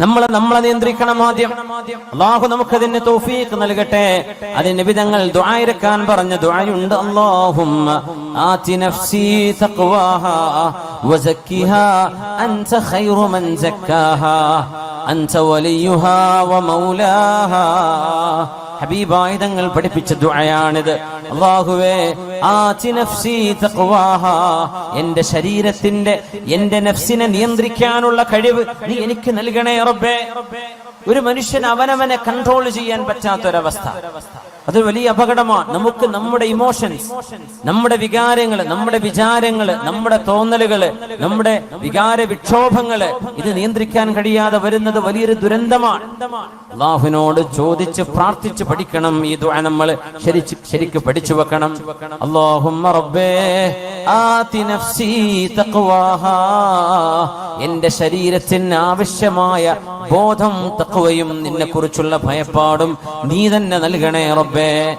നമ്മൾ നമ്മളെ നിയന്ത്രിക്കണം ആദ്യം. അള്ളാഹു നമുക്ക് അതിന് തോഫീക്ക് നൽകട്ടെ. അതിന് വിധങ്ങൾ ദ്വായിരക്കാൻ പറഞ്ഞ മൻ സക്കാഹാ അൻത വലിയുഹാ വ ഹബീബായ തങ്ങൾ പഠിപ്പിച്ച ദുആയാണിത്. അള്ളാഹുവേ എന്റെ ശരീരത്തിന്റെ എന്റെ നഫ്സിനെ നിയന്ത്രിക്കാനുള്ള കഴിവ് നീ എനിക്ക് നൽകണേ റബ്ബേ. ഒരു മനുഷ്യൻ അവനവനെ കൺട്രോൾ ചെയ്യാൻ പറ്റാത്തൊരവസ്ഥ. അത് വലിയ അപകടമാണ്. നമുക്ക് നമ്മുടെ ഇമോഷൻസ് നമ്മുടെ വികാരങ്ങൾ നമ്മുടെ വിചാരങ്ങൾ നമ്മുടെ തോന്നലുകൾ നമ്മുടെ വികാര വിക്ഷോഭങ്ങൾ ഇത് നിയന്ത്രിക്കാൻ കഴിയാതെ വരുന്നത് വലിയൊരു ദുരന്തമാണ്. അള്ളാഹുവിനോട് ചോദിച്ച് പ്രാർത്ഥിച്ച് പഠിക്കണം ഈ ദുആ നമ്മൾ ശരിക്ക് പഠിച്ചു വെക്കണം. അല്ലാഹുമ്മ റബ്ബേ എന്റെ ശരീരത്തിന് ആവശ്യമായ ബോധം തഖ്വയും നിന്നെ കുറിച്ചുള്ള ഭയപ്പാടും നീ തന്നെ നൽകണേ റബ്ബേ.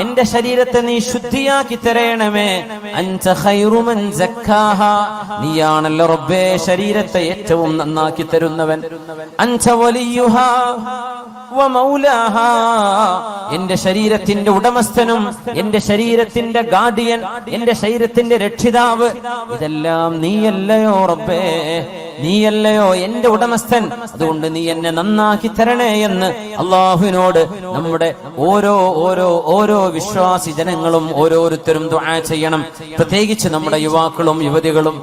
എന്റെ ശരീരത്തെ നീ ശുദ്ധിയാക്കി തരേണമേ. നീയാണല്ലോ റബ്ബേ ശരീരത്തെ ഏറ്റവും നന്നാക്കി തരുന്നവൻ. അൻത വലിയുഹാ. എന്റെ ശരീരത്തിന്റെ ഉടമസ്ഥനും എന്റെ ശരീരത്തിന്റെ ഗാർഡിയൻ എന്റെ ശരീരത്തിന്റെ രക്ഷിതാവ് ഇതെല്ലാം നീയല്ലയോ റബ്ബേ? നീയല്ലയോ എന്റെ ഉടമസ്ഥൻ? അതുകൊണ്ട് നീ എന്നെ നന്നാക്കി തരണേ എന്ന് അള്ളാഹുവിനോട് നമ്മുടെ ഓരോ ഓരോ ഓരോ വിശ്വാസി ജനങ്ങളും ഓരോരുത്തരും ചെയ്യണം. പ്രത്യേകിച്ച് നമ്മുടെ യുവാക്കളും യുവതികളും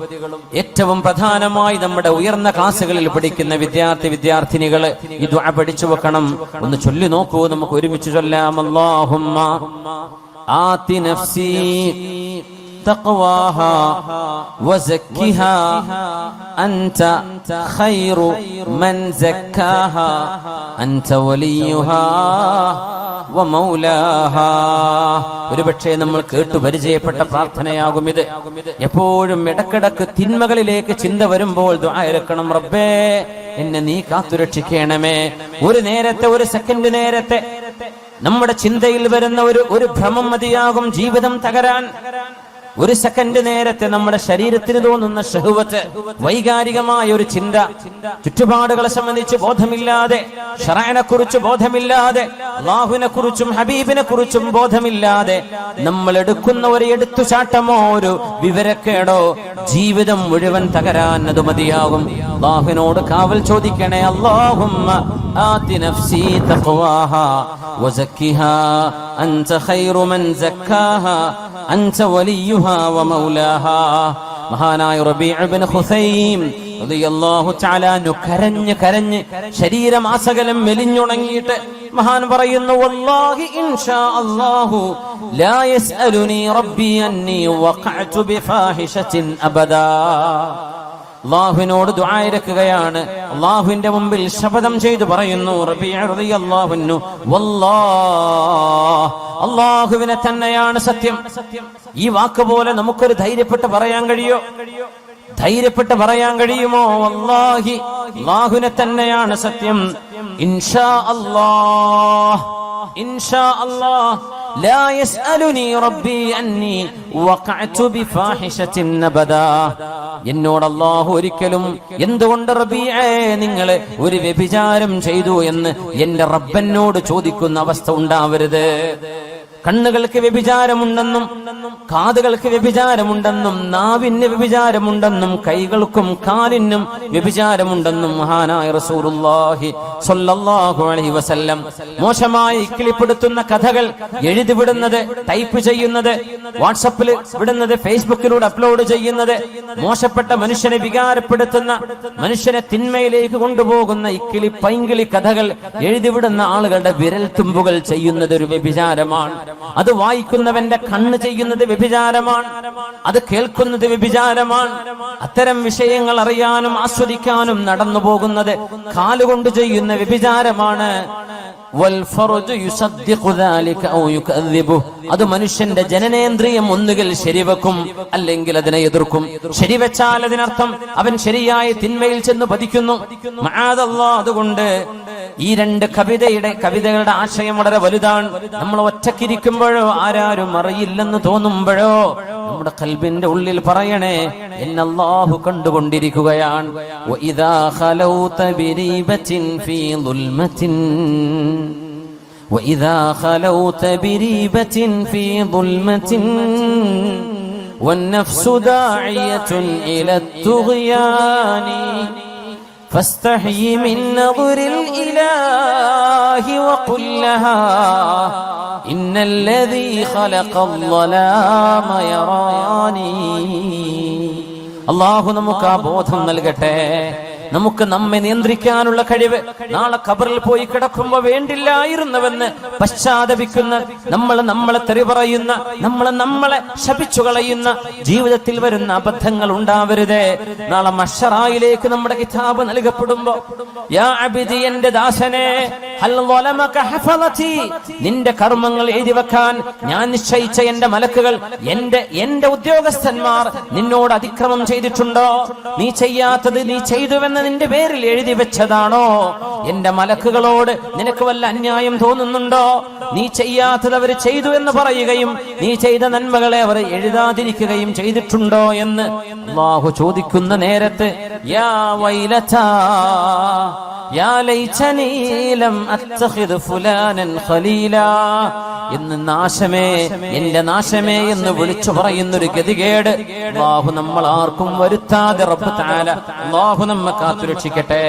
ഏറ്റവും പ്രധാനമായി നമ്മുടെ ഉയർന്ന ക്ലാസ്സുകളിൽ പഠിക്കുന്ന വിദ്യാർത്ഥി വിദ്യാർത്ഥിനികൾ ഇത് പഠിച്ചു വെക്കണം. ഒന്ന് ചൊല്ലി നോക്കൂ നമുക്ക് ഒരുമിച്ച് ചൊല്ലാം. അല്ലാഹുമ്മ ആതി നഫ്സി تقواها وزكها أنت خير من زكاها أنت وليها ومولاها ഒരുപക്ഷെ നമ്മൾ കേട്ടു പരിചയപ്പെട്ട പ്രാർത്ഥനയാകും ഇത് എപ്പോഴും ഇടക്കിടക്ക് തിന്മകളിലേക്ക് ചിന്ത വരുമ്പോൾ ദ്വായരക്കണം റബ്ബേ എന്നെ നീ കാത്തുരക്ഷിക്കണമേ ഒരു നേരത്തെ ഒരു സെക്കൻഡ് നേരത്തെ നമ്മുടെ ചിന്തയിൽ വരുന്ന ഒരു ഒരു ഭ്രമം മതിയാകും ജീവിതം തകരാൻ ഒരു സെക്കൻഡ് നേരത്തെ നമ്മുടെ ശരീരത്തിന് തോന്നുന്ന ഷഹുവത്ത് വൈകാരികമായ ഒരു ചിന്ത ചുറ്റുപാടുകളെ സംബന്ധിച്ച് ബോധമില്ലാതെ ഷറാനെ കുറിച്ച് ബോധമില്ലാതെ അള്ളാഹുവിനെ കുറിച്ചും ഹബീബിനെ കുറിച്ചും ബോധമില്ലാതെ നമ്മൾ എടുക്കുന്ന ഒരു എടുത്തുചാട്ടമോ ഒരു വിവരക്കേടോ ജീവിതം മുഴുവൻ തകരാൻ അത് മതിയാകും അള്ളാഹുവിനോട് കാവൽ ചോദിക്കണേ അള്ളാഹുമ്മ آت نفسي تقواها وزكها أنت خير من زكاها അൻസ വലിയുഹ വ മൗലാഹ. മഹാനായ റബീഅബിൻ ഹുസൈം കരഞ്ഞ് കരഞ്ഞ് ശരീരം ആസകലം മെലിഞ്ഞുണങ്ങിയിട്ട് മഹാൻ പറയുന്നു റബ്ബി അന്നി വഖഅതു ബിഫാഹിഷത്തിൻ അബദാ. അള്ളാഹുവിനോട് ദുആയിരക്കുകയാണ് അള്ളാഹുവിന്റെ മുമ്പിൽ ശപഥം ചെയ്തു പറയുന്നു റബിഅള്ളാഹുന്നു അള്ളാഹുവിനെ തന്നെയാണ് സത്യം ഈ വാക്ക് പോലെ നമുക്കൊരു ധൈര്യപ്പെട്ട് പറയാൻ കഴിയോ ധൈര്യപ്പെട്ട് പറയാൻ കഴിയുമോ അള്ളാഹി അള്ളാഹുവിനെ തന്നെയാണ് സത്യം ഇൻഷാ അല്ലാഹ് ഇൻഷാ അല്ലാഹ് لا يسألني ربي أني وقعت بفاحشة أبدا എന്നോട് അള്ളാഹു ഒരിക്കലും എന്തുകൊണ്ട് റബീഅേ നിങ്ങൾ ഒരു വ്യഭിചാരം ചെയ്തു എന്ന് എന്റെ റബ്ബനോട് ചോദിക്കുന്ന അവസ്ഥ ഉണ്ടാവരുത്. കണ്ണുകൾക്ക് വ്യഭിചാരമുണ്ടെന്നും കാതുകൾക്ക് വ്യഭിചാരമുണ്ടെന്നും നാവിന് വ്യഭിചാരമുണ്ടെന്നും കൈകൾക്കും കാലിനും വ്യഭിചാരമുണ്ടെന്നും മഹാനായ റസൂറുല്ലാഹി സ്വല്ലല്ലാഹു അലൈഹി വസല്ലം മോശമായി കിളിപ്പെടുത്തുന്ന കഥകൾ എഴുതി വിടുന്നത് ടൈപ്പ് ചെയ്യുന്നത് വാട്സപ്പിൽ വിടുന്നത് ഫേസ്ബുക്കിലൂടെ അപ്ലോഡ് ചെയ്യുന്നത് മോശപ്പെട്ട മനുഷ്യനെ വികാരപ്പെടുത്തുന്ന മനുഷ്യനെ തിന്മയിലേക്ക് കൊണ്ടുപോകുന്ന ഇക്കിളി പൈങ്കിളി കഥകൾ എഴുതിവിടുന്ന ആളുകളുടെ വിരൽ തുമ്പുകൾ ചെയ്യുന്നത് ഒരു വ്യഭിചാരമാണ്. അത് വായിക്കുന്നവന്റെ കണ്ണ് ചെയ്യുന്നത് വ്യഭിചാരമാണ്. അത് കേൾക്കുന്നത് വ്യഭിചാരമാണ്. അത്തരം വിഷയങ്ങൾ അറിയാനും ആസ്വദിക്കാനും നടന്നു പോകുന്നത് കാലുകൊണ്ട് ചെയ്യുന്ന വ്യഭിചാരമാണ്. അത് മനുഷ്യന്റെ ജനനേന്ദ്രിയം ഒന്നുകിൽ ശരിവെക്കും അല്ലെങ്കിൽ അതിനെ എതിർക്കും. ശരിവെച്ചാൽ അതിനർത്ഥം അവൻ ശരിയായ തിന്മയിൽ ചെന്ന് പതിക്കുന്നു. അതുകൊണ്ട് ഈ രണ്ട് കവിതയുടെ കവിതകളുടെ ആശയം വളരെ വലുതാണ്. നമ്മൾ ഒറ്റക്കിരിക്കുമ്പോഴോ ആരാരും അറിയില്ലെന്ന് തോന്നുമ്പോഴോ നമ്മുടെ കൽബിന്റെ ഉള്ളിൽ പറയണേ എന്നെ അല്ലാഹു കണ്ടുകൊണ്ടിരിക്കുകയാണ് وإذا خلوت بريبة في ظلمة وإذا خلوت بريبة في ظلمة والنفس داعية إلى الطغيان فاستحي من نظر الإله وقل لها إن الذي خلق الظلام يراني അള്ളാഹു നമുക്ക് ആ ബോധം നൽകട്ടെ നമുക്ക് നമ്മെ നിയന്ത്രിക്കാനുള്ള കഴിവ് നാളെ ഖബറിൽ പോയി കിടക്കുമ്പോ വേണ്ടില്ലായിരുന്നുവെന്ന് പശ്ചാത്തപിക്കുന്ന നമ്മൾ നമ്മളെ തെറി പറയുന്ന നമ്മളെ നമ്മളെ ശപിച്ചു കളയുന്ന ജീവിതത്തിൽ വരുന്ന അബദ്ധങ്ങൾ ഉണ്ടാവരുതേ നാളെ മഷറായിലേക്ക് നമ്മുടെ കിതാബ് നൽകപ്പെടുമ്പോ യാ അബിദി എന്റെ ദാസനെ ഹൽ ളലമക ഹഫളതി നിന്റെ കർമ്മങ്ങൾ എഴുതി വെക്കാൻ ഞാൻ നിശ്ചയിച്ച എന്റെ മലക്കുകൾ എന്റെ എന്റെ ഉദ്യോഗസ്ഥന്മാർ നിന്നോട് അതിക്രമം ചെയ്തിട്ടുണ്ടോ? നീ ചെയ്യാത്തത് നീ ചെയ്തുവെന്ന് നിന്റെ പേരിൽ എഴുതി വെച്ചതാണോ? എന്റെ മലക്കുകളോട് നിനക്ക് വല്ല അന്യായം തോന്നുന്നുണ്ടോ? നീ ചെയ്യാത്തത് അവർ ചെയ്തു എന്ന് പറയുകയും നീ ചെയ്ത നന്മകളെ അവർ എഴുതാതിരിക്കുകയും ചെയ്തിട്ടുണ്ടോ എന്ന് അള്ളാഹു ചോദിക്കുന്ന നേരത്ത് യാ വൈലതാ എന്ന് നാശമേ എന്റെ നാശമേ എന്ന് വിളിച്ചു പറയുന്നൊരു ഗതികേട്. അള്ളാഹു നമ്മൾ ആർക്കും വരുത്താതെ റബ്ബ് തആല അള്ളാഹു നമ്മെ കാത്തുരക്ഷിക്കട്ടെ.